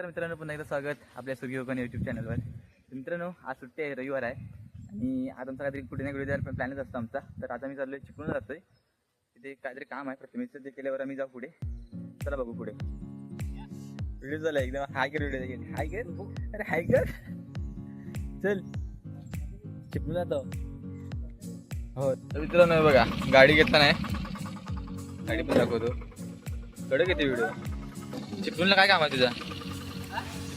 नमस्कार मित्रांनो पुन्हा एकदा स्वागत आपल्या सुगी यूट्यूब चॅनलवर मित्रांनो आज सुट्टी आहे रविवार आहे. आणि आज आमचा काहीतरी कुठे ना कुठे प्लॅनच असतो आमचा. तर आता मी आहे चिपळून जातोय. तिथे काहीतरी काम आहे. प्रतिमेचं ते केल्यावर आम्ही जाऊ पुढे. चला बघू पुढे. व्हिडिओ झाला एकदम. हाय कर व्हिडिओ हाय कर अरे हाय कर चल. चिपळून जातो. हो. तर मित्रांनो बघा. गाडी घेतला नाही. गाडी पण दाखवतो. कडक येते व्हिडिओ चिपळूणला काय काम आहे तुझा?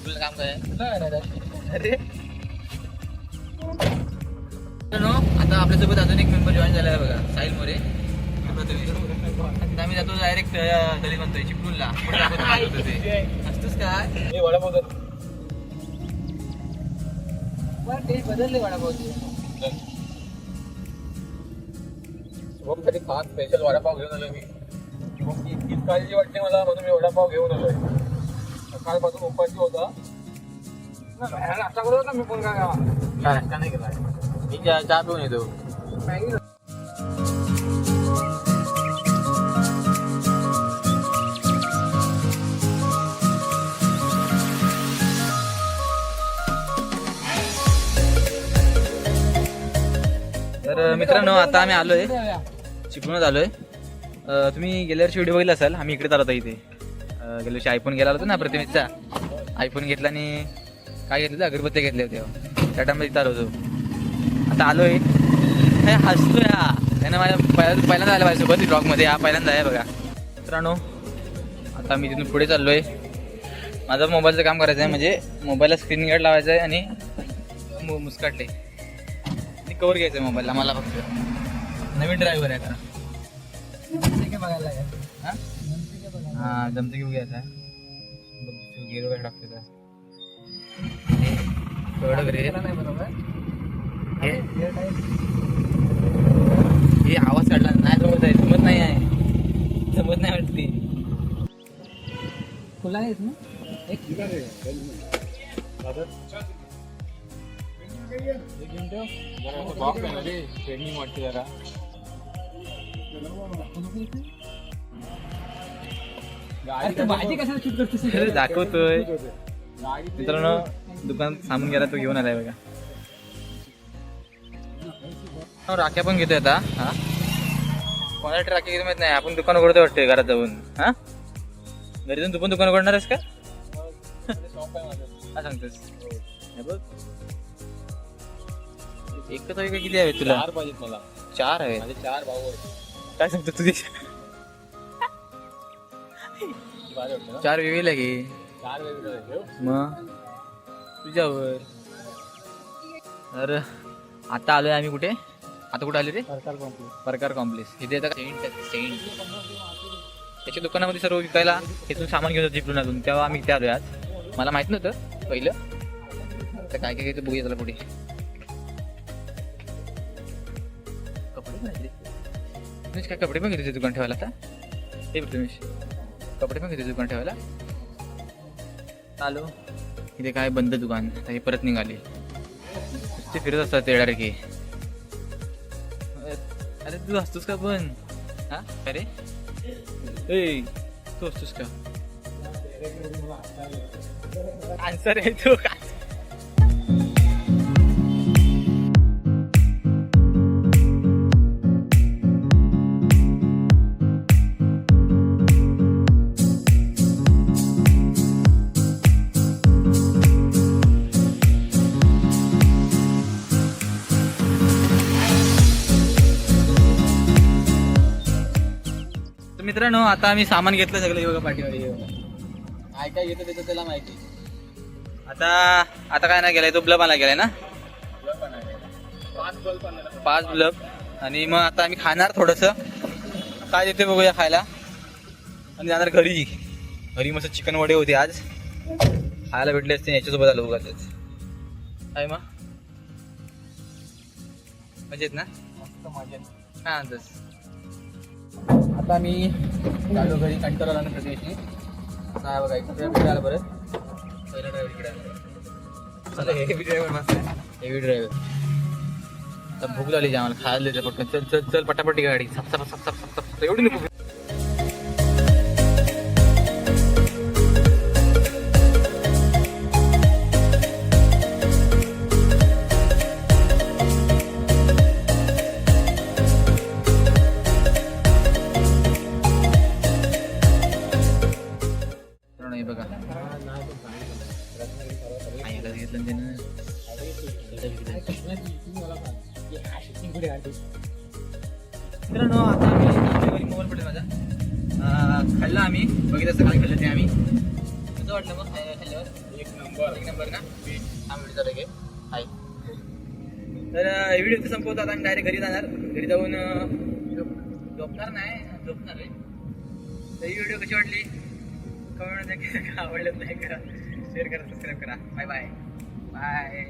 काम? अरे. आता आपल्यासोबत अजून एक मेंबर जॉईन झाला आहे बघा साहिल मोरे. आम्ही जातो डायरेक्ट दलित म्हणतोय चिपळूणला. काय असतोच काय बदलले वडापावचे. शुभमसाठी खास स्पेशल वडापाव घेऊन आलो मी. काळजी वाटते मला म्हणून मी वडापाव घेऊन आलोय. सकाळपासून उपाशी होता. नाश्ता करत होता मी पण काय काय? नाश्ता नाही केला. मी चहा चहा पिऊन येतो. तर मित्रांनो आता आम्ही आलोय. चिपळूणच आलोय. अं, तुम्ही गेल्या वर्षी व्हिडिओ बघितला असाल? आम्ही इकडे चालवतो इथे. अं, गेल्या वर्षी आयफोन गेला होता ना प्रतिमेचा. आयफोन घेतला आणि काय घेतलं होतं? अगरबत्ती घेतल्या होत्या. त्या टाइमला इथं आलो होतो. आता आलोय. हे हसतोय हा. त्यानं माझ्या पहिल्यांदा पहिल्यांदा आला सोबत ब्लॉगमध्ये हा पहिल्यांदा आहे बघा. मित्रांनो आता मी तिथून पुढे चाललोय. माझं मोबाईलचं काम करायचं आहे म्हणजे मोबाईलला स्क्रीन गार्ड लावायचं आहे आणि मु- मुस्काटले. आणि कवर घ्यायचं आहे मोबाईलला मला फक्त. नवीन ड्रायव्हर आहे आता. हां? हा जमतं की घ्यायचा गेलो काय टाकतो थोडं ग्रे हे? हे आवाज काढला. नाही जमत आहे जमत नाही आहे. जमत नाही वाटते. खुला आहेस ना? एक आहे ट्रेनिंग वाटते जरा. भाजी कशाला शूट करतो दाखवतोय. मित्रांनो दुकान सामान गेला तो घेऊन आलाय बघा. राख्या पण घेतोय आता हा? कोणाला राखी घेतो माहीत नाही आपण दुकान उघडतो वाटतंय घरात जाऊन हा? घरी जाऊन तू पण दुकान उघडणार आहेस का? सांगतोस. हे बघ. एकच आहे का किती हवे तुला? चार पाहिजेत मला. चार माझे चार भाऊ आहेत. काय सांगतो तुझे चार वेगळे हो. मग? तुझ्यावर. तर आता आलोय आम्ही कुठे? आता कुठे आले रे? परकार कॉम्प्लेक्स इथे येतं सेंट सेंट त्याच्या दुकानामध्ये सर्व विकायला तिथून सामान घेऊन होतो चिपळूणातून तेव्हा आम्ही इथे आलोय आज. मला माहीत नव्हतं पहिलं. तर काय काय बघूया त्याला पुढे. कपडे काय कपडे पण घेतो दुकान ठेवायला आता? हे प्रथमेश कपडे पण घेतो दुकान ठेवायला? आलो इथे काय बंद दुकान आता हे परत निघाले. ते फिरत असतात येणारे अरे तू असतोस का पण? हा? अरे? ए तू असतोस का? आन्सर आहे तू. मित्रांनो आता आम्ही सामान घेतलं सगळं. हे बघा पाठीवर हे. काय काय घेतो त्याचं त्याला माहिती. आता आता काय नाही गेलाय तो ब्लब आला गेलाय ना? पाच बल्ब आणि मग आता आम्ही खाणार थोडस. काय देते बघूया खायला. आणि जाणार घरी. घरी मस्त चिकन वडे होते आज. खायला भेटले असते याच्यासोबत आलो उगाच काय मग? मजेत ना? मस्त मजा काय म्हणतोस आता मी चालू घरी कंटाळा आला प्रदेशने. काय बघा इकडे इकडे आला परत पहिला ड्रायव्हर इकडे आला. हेवी ड्रायव्हर मस्त हेवी ड्रायव्हर आता भूक लागली आम्हाला खायला पटकन. चल चल चल पटापटी गाडी. सप सप सप सप सप. एवढी नको. मित्रांनो आता आम्ही मोबाईल पडले माझा खाल्लं आम्ही बघितलं असं काय खाल्लं ते आम्ही. कसं वाटलं मग खाल्लं- खाल्ल्यावर? एक नंबर. एक नंबर ना हा व्हिडिओ झाला की हाय. तर व्हिडिओ इथे संपवतो आता आम्ही डायरेक्ट घरी जाणार. घरी जाऊन झोपणार नाही झोपणार आहे. तर ही व्हिडिओ कशी वाटली? कमेंट आवडलं नाही करा शेअर करा सबस्क्राईब करा. Bye bye bye